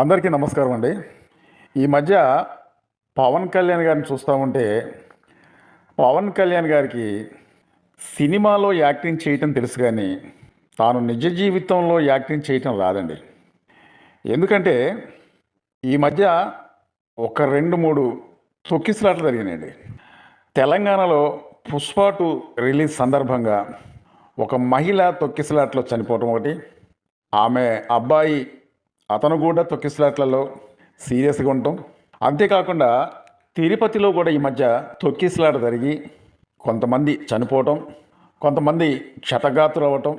అందరికీ నమస్కారం అండి. ఈ మధ్య పవన్ కళ్యాణ్ గారిని చూస్తూ ఉంటే పవన్ కళ్యాణ్ గారికి సినిమాలో యాక్టింగ్ చేయటం తెలుసు కానీ తాను నిజ జీవితంలో యాక్టింగ్ చేయటం రాదండి. ఎందుకంటే ఈ మధ్య ఒక రెండు మూడు తొక్కిసలాట్లు జరిగినాయండి. తెలంగాణలో పుష్ప టూ రిలీజ్ సందర్భంగా ఒక మహిళ తొక్కిసలాట్లో చనిపోవటం ఒకటి ఆమె అబ్బాయి అతను కూడా తొక్కిసలాట్లలో సీరియస్గా ఉంటాం అంతేకాకుండా తిరుపతిలో కూడా ఈ మధ్య తొక్కిసలాట జరిగి కొంతమంది చనిపోవటం కొంతమంది క్షతగాతులు అవ్వటం.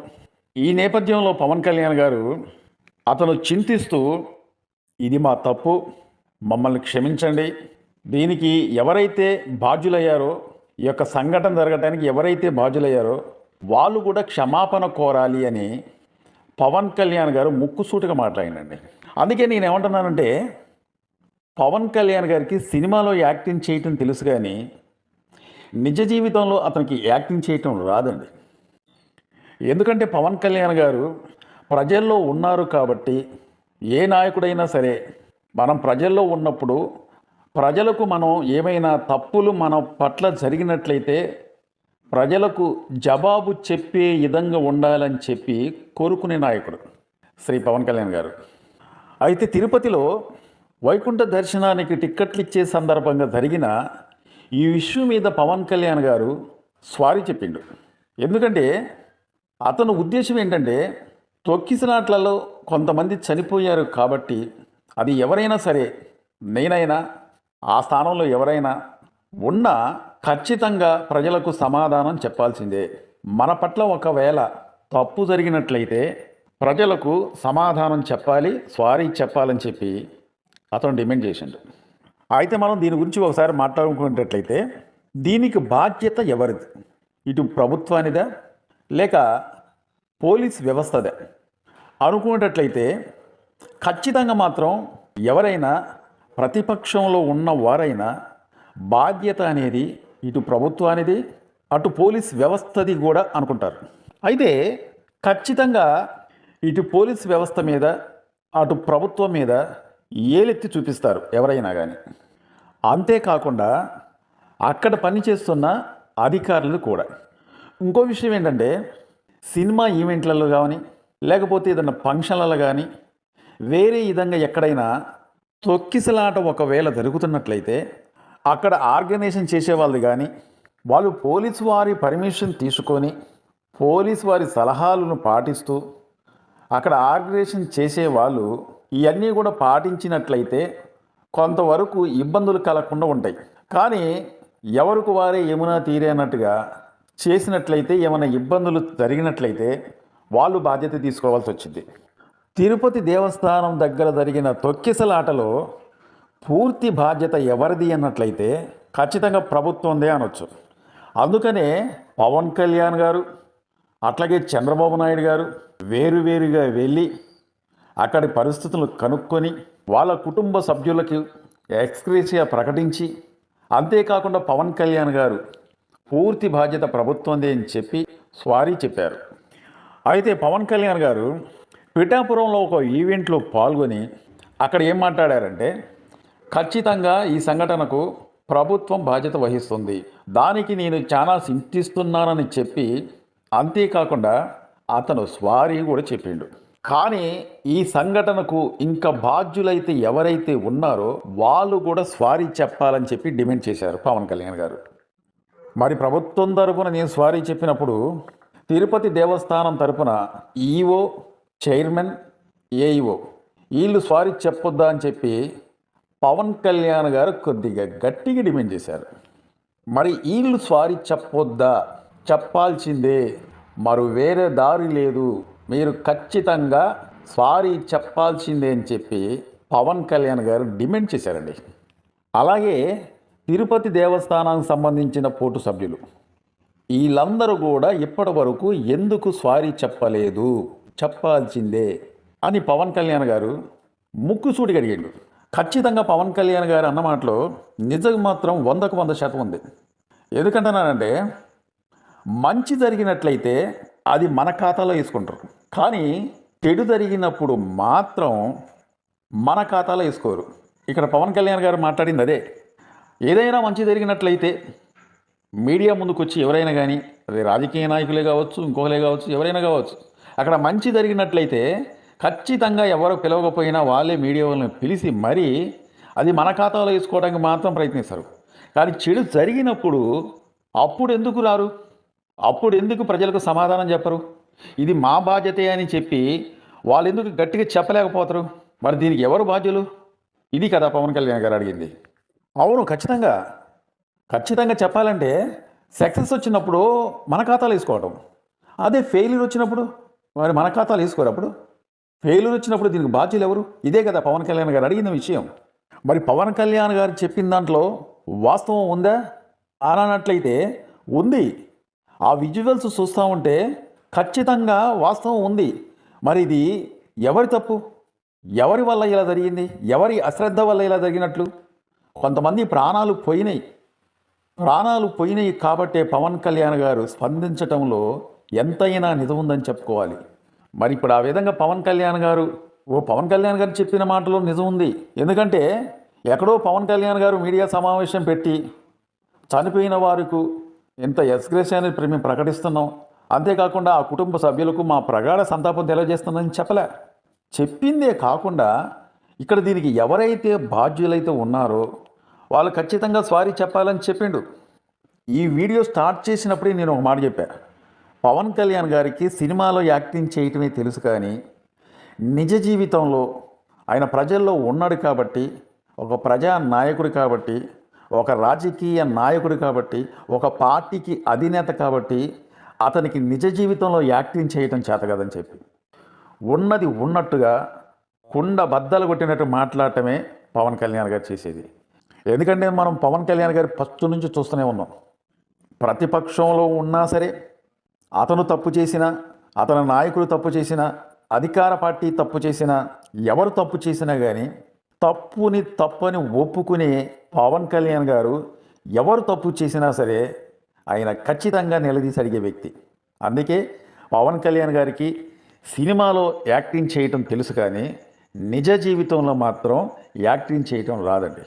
ఈ నేపథ్యంలో పవన్ కళ్యాణ్ గారు అతను చింతిస్తూ ఇది మా తప్పు మమ్మల్ని క్షమించండి. దీనికి ఎవరైతే బాధ్యులయ్యారో ఈ యొక్క సంఘటన జరగటానికి ఎవరైతే బాధ్యులయ్యారో వాళ్ళు కూడా క్షమాపణ కోరాలి అని పవన్ కళ్యాణ్ గారు ముక్కుసూటిగా మాట్లాడినండి అందుకే నేను ఏమంటున్నానంటే పవన్ కళ్యాణ్ గారికి సినిమాలో యాక్టింగ్ చేయటం తెలుసు కానీ నిజ జీవితంలో అతనికి యాక్టింగ్ చేయటం రాదండి. ఎందుకంటే పవన్ కళ్యాణ్ గారు ప్రజల్లో ఉన్నారు కాబట్టి ఏ నాయకుడైనా సరే మనం ప్రజల్లో ఉన్నప్పుడు ప్రజలకు మనం ఏమైనా తప్పులు మన పట్ల జరిగినట్లయితే ప్రజలకు జవాబు చెప్పే విధంగా ఉండాలని చెప్పి కోరుకునే నాయకుడు శ్రీ పవన్ కళ్యాణ్ గారు. అయితే తిరుపతిలో వైకుంఠ దర్శనానికి టిక్కెట్లు ఇచ్చే సందర్భంగా జరిగిన ఈ ఇష్యూ మీద పవన్ కళ్యాణ్ గారు స్వారీ చెప్పిండు. ఎందుకంటే అతను ఉద్దేశం ఏంటంటే తొక్కిసినాట్లలో కొంతమంది చనిపోయారు కాబట్టి అది ఎవరైనా సరే నేనైనా ఆ స్థానంలో ఎవరైనా ఉన్నా ఖచ్చితంగా ప్రజలకు సమాధానం చెప్పాల్సిందే. మన పట్ల ఒకవేళ తప్పు జరిగినట్లయితే ప్రజలకు సమాధానం చెప్పాలి సారీ చెప్పాలని చెప్పి అతను డిమాండ్ చేసిండు. అయితే మనం దీని గురించి ఒకసారి మాట్లాడుకునేటట్లయితే దీనికి బాధ్యత ఎవరిది? ఇటు ప్రభుత్వానిదా? లేక పోలీస్ వ్యవస్థదే? అనుకునేటట్లయితే ఖచ్చితంగా మాత్రం ఎవరైనా ప్రతిపక్షంలో ఉన్న వారైనా బాధ్యత అనేది ఇటు ప్రభుత్వానిది అటు పోలీస్ వ్యవస్థది కూడా అనుకుంటారు. అయితే ఖచ్చితంగా ఇటు పోలీస్ వ్యవస్థ మీద అటు ప్రభుత్వం మీద ఏలెత్తి చూపిస్తారు ఎవరైనా కానీ అంతేకాకుండా అక్కడ పనిచేస్తున్న అధికారులు కూడా. ఇంకో విషయం ఏంటంటే సినిమా ఈవెంట్లలో కానీ లేకపోతే ఏదైనా ఫంక్షన్లలో కానీ వేరే విధంగా ఎక్కడైనా తొక్కిసలాట ఒకవేళ జరుగుతున్నట్లయితే అక్కడ ఆర్గనైజేషన్ చేసేవాళ్ళు కానీ వాళ్ళు పోలీసు వారి పర్మిషన్ తీసుకొని పోలీసు వారి సలహాలను పాటిస్తూ అక్కడ ఆర్గనైజేషన్ చేసేవాళ్ళు ఇవన్నీ కూడా పాటించినట్లయితే కొంతవరకు ఇబ్బందులు కలగకుండా ఉంటాయి. కానీ ఎవరికి వారే ఏమైనా తీరే అన్నట్టుగా చేసినట్లయితే ఏమైనా ఇబ్బందులు జరిగినట్లయితే వాళ్ళు బాధ్యత తీసుకోవాల్సి వచ్చింది. తిరుపతి దేవస్థానం దగ్గర జరిగిన తొక్కిసలాటలో పూర్తి బాధ్యత ఎవరిది అన్నట్లయితే ఖచ్చితంగా ప్రభుత్వందే అనొచ్చు. అందుకనే పవన్ కళ్యాణ్ గారు అట్లాగే చంద్రబాబు నాయుడు గారు వేరువేరుగా వెళ్ళి అక్కడి పరిస్థితులు కనుక్కొని వాళ్ళ కుటుంబ సభ్యులకి ఎక్స్క్రేసియా ప్రకటించి అంతేకాకుండా పవన్ కళ్యాణ్ గారు పూర్తి బాధ్యత ప్రభుత్వందే అని చెప్పి స్వారీ చెప్పారు. అయితే పవన్ కళ్యాణ్ గారు పిఠాపురంలో ఒక ఈవెంట్లో పాల్గొని అక్కడ ఏం మాట్లాడారంటే ఖచ్చితంగా ఈ సంఘటనకు ప్రభుత్వం బాధ్యత వహిస్తుంది. దానికి నేను చాలా చింతిస్తున్నానని చెప్పి అంతేకాకుండా అతను స్వారీ కూడా చెప్పిండు. కానీ ఈ సంఘటనకు ఇంకా బాధ్యులైతే ఎవరైతే ఉన్నారో వాళ్ళు కూడా స్వారీ చెప్పాలని చెప్పి డిమాండ్ చేశారు పవన్ కళ్యాణ్ గారు. మరి ప్రభుత్వం తరపున నేను స్వారీ చెప్పినప్పుడు తిరుపతి దేవస్థానం తరపున ఈఓ చైర్మన్ ఏఈఓ వీళ్ళు స్వారీ చెప్పొద్దా అని చెప్పి పవన్ కళ్యాణ్ గారు కొద్దిగా గట్టిగా డిమాండ్ చేశారు. మరి వీళ్ళు స్వారీ చెప్పొద్దా? చెప్పాల్సిందే. మరి వేరే దారి లేదు. మీరు ఖచ్చితంగా సారీ చెప్పాల్సిందే అని చెప్పి పవన్ కళ్యాణ్ గారు డిమాండ్ చేశారండి. అలాగే తిరుపతి దేవస్థానానికి సంబంధించిన పోటు సభ్యులు వీళ్ళందరూ కూడా ఇప్పటి వరకు ఎందుకు స్వారీ చెప్పలేదు? చెప్పాల్సిందే అని పవన్ కళ్యాణ్ గారు ముక్కుసూటిగా అడిగాడు. ఖచ్చితంగా పవన్ కళ్యాణ్ గారు అన్న మాటలో నిజం మాత్రం వందకు వంద శాతం ఉంది. ఎందుకంటున్నానంటే మంచి జరిగినట్లయితే అది మన ఖాతాలో వేసుకుంటారు. కానీ చెడు జరిగినప్పుడు మాత్రం మన ఖాతాలో వేసుకోరు. ఇక్కడ పవన్ కళ్యాణ్ గారు మాట్లాడింది అదే. ఏదైనా మంచి జరిగినట్లయితే మీడియా ముందుకు వచ్చి ఎవరైనా కానీ అది రాజకీయ నాయకులే కావచ్చు ఇంకొకలే కావచ్చు ఎవరైనా కావచ్చు అక్కడ మంచి జరిగినట్లయితే ఖచ్చితంగా ఎవరు పిలవకపోయినా వాళ్ళే మీడియా వాళ్ళని పిలిచి మరీ అది మన ఖాతాలో వేసుకోవడానికి మాత్రం ప్రయత్నిస్తారు. కానీ చెడు జరిగినప్పుడు అప్పుడు ఎందుకు రారు? అప్పుడు ఎందుకు ప్రజలకు సమాధానం చెప్పరు? ఇది మా బాధ్యతే అని చెప్పి వాళ్ళు ఎందుకు గట్టిగా చెప్పలేకపోతారు? మరి దీనికి ఎవరు బాధ్యులు? ఇది కదా పవన్ కళ్యాణ్ గారు అడిగింది. అవును ఖచ్చితంగా. ఖచ్చితంగా చెప్పాలంటే సక్సెస్ వచ్చినప్పుడు మన ఖాతాలు వేసుకోవటం. అదే ఫెయిల్యూర్ వచ్చినప్పుడు మరి మన ఖాతాలు వేసుకోరు అప్పుడు? ఫెయిల్యూర్ వచ్చినప్పుడు దీనికి బాధ్యులు ఎవరు? ఇదే కదా పవన్ కళ్యాణ్ గారు అడిగిన విషయం. మరి పవన్ కళ్యాణ్ గారు చెప్పిన దాంట్లో వాస్తవం ఉందా? అననట్లయితే ఉంది. ఆ విజువల్స్ చూస్తూ ఉంటే ఖచ్చితంగా వాస్తవం ఉంది. మరి ఇది ఎవరి తప్పు? ఎవరి వల్ల ఇలా జరిగింది? ఎవరి అశ్రద్ధ వల్ల ఇలా జరిగినట్లు? కొంతమంది ప్రాణాలు పోయినాయి. ప్రాణాలు పోయినాయి కాబట్టే పవన్ కళ్యాణ్ గారు స్పందించటంలో ఎంతైనా నిజం ఉందని చెప్పుకోవాలి. మరి ఇప్పుడు ఆ విధంగా పవన్ కళ్యాణ్ గారు ఓ పవన్ కళ్యాణ్ గారు చెప్పిన మాటలో నిజం ఉంది. ఎందుకంటే ఎక్కడో పవన్ కళ్యాణ్ గారు మీడియా సమావేశం పెట్టి చనిపోయిన వారికి ఎంత అనేది మేము ప్రకటిస్తున్నాం. అంతేకాకుండా ఆ కుటుంబ సభ్యులకు మా ప్రగాఢ సంతాపం తెలియజేస్తుందని చెప్పలే. చెప్పిందే కాకుండా ఇక్కడ దీనికి ఎవరైతే బాధ్యులైతే ఉన్నారో వాళ్ళు ఖచ్చితంగా స్వారీ చెప్పాలని చెప్పిండు. ఈ వీడియో స్టార్ట్ చేసినప్పుడే నేను ఒక మాట చెప్పా. పవన్ కళ్యాణ్ గారికి సినిమాలో యాక్టింగ్ చేయటమే తెలుసు కానీ నిజ జీవితంలో ఆయన ప్రజల్లో ఉన్నాడు కాబట్టి ఒక ప్రజా నాయకుడు కాబట్టి ఒక రాజకీయ నాయకుడు కాబట్టి ఒక పార్టీకి అధినేత కాబట్టి అతనికి నిజ జీవితంలో యాక్టింగ్ చేయటం చేత కదని చెప్పి. ఉన్నది ఉన్నట్టుగా కుండ బద్దలు కొట్టినట్టు మాట్లాడటమే పవన్ కళ్యాణ్ గారు చేసేది. ఎందుకంటే మనం పవన్ కళ్యాణ్ గారి ఫస్ట్ నుంచి చూస్తూనే ఉన్నాం. ప్రతిపక్షంలో ఉన్నా సరే అతను తప్పు చేసినా అతని నాయకుడు తప్పు చేసినా అధికార పార్టీ తప్పు చేసినా ఎవరు తప్పు చేసినా కానీ తప్పుని తప్పని ఒప్పుకునే పవన్ కళ్యాణ్ గారు ఎవరు తప్పు చేసినా సరే ఆయన ఖచ్చితంగా నిలదీసి అడిగే వ్యక్తి. అందుకే పవన్ కళ్యాణ్ గారికి సినిమాలో యాక్టింగ్ చేయటం తెలుసు కానీ నిజ జీవితంలో మాత్రం యాక్టింగ్ చేయటం రాదండి.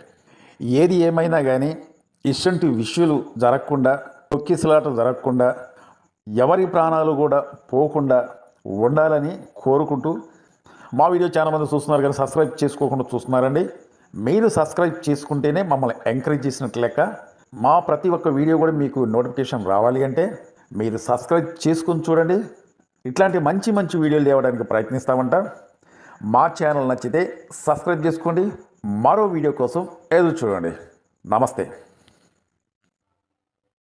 ఏది ఏమైనా కానీ ఇష్టంటి విషయాలు జరగకుండా తొక్కిసలాట జరగకుండా ఎవరి ప్రాణాలు కూడా పోకుండా ఉండాలని కోరుకుంటూ మా వీడియో చాలా మంది చూస్తున్నారు కానీ సబ్స్క్రైబ్ చేసుకోకుండా చూస్తున్నారండి. మీరు సబ్స్క్రైబ్ చేసుకుంటేనే మమ్మల్ని ఎంకరేజ్ చేసినట్లు లెక్క మా ప్రతి ఒక్క వీడియో కూడా మీకు నోటిఫికేషన్ రావాలి అంటే మీరు సబ్స్క్రైబ్ చేసుకుని చూడండి. ఇట్లాంటి మంచి మంచి వీడియోలు తేవడానికి ప్రయత్నిస్తామంట. మా ఛానల్ నచ్చితే సబ్స్క్రైబ్ చేసుకోండి. మరో వీడియో కోసం ఎదురు చూడండి. నమస్తే.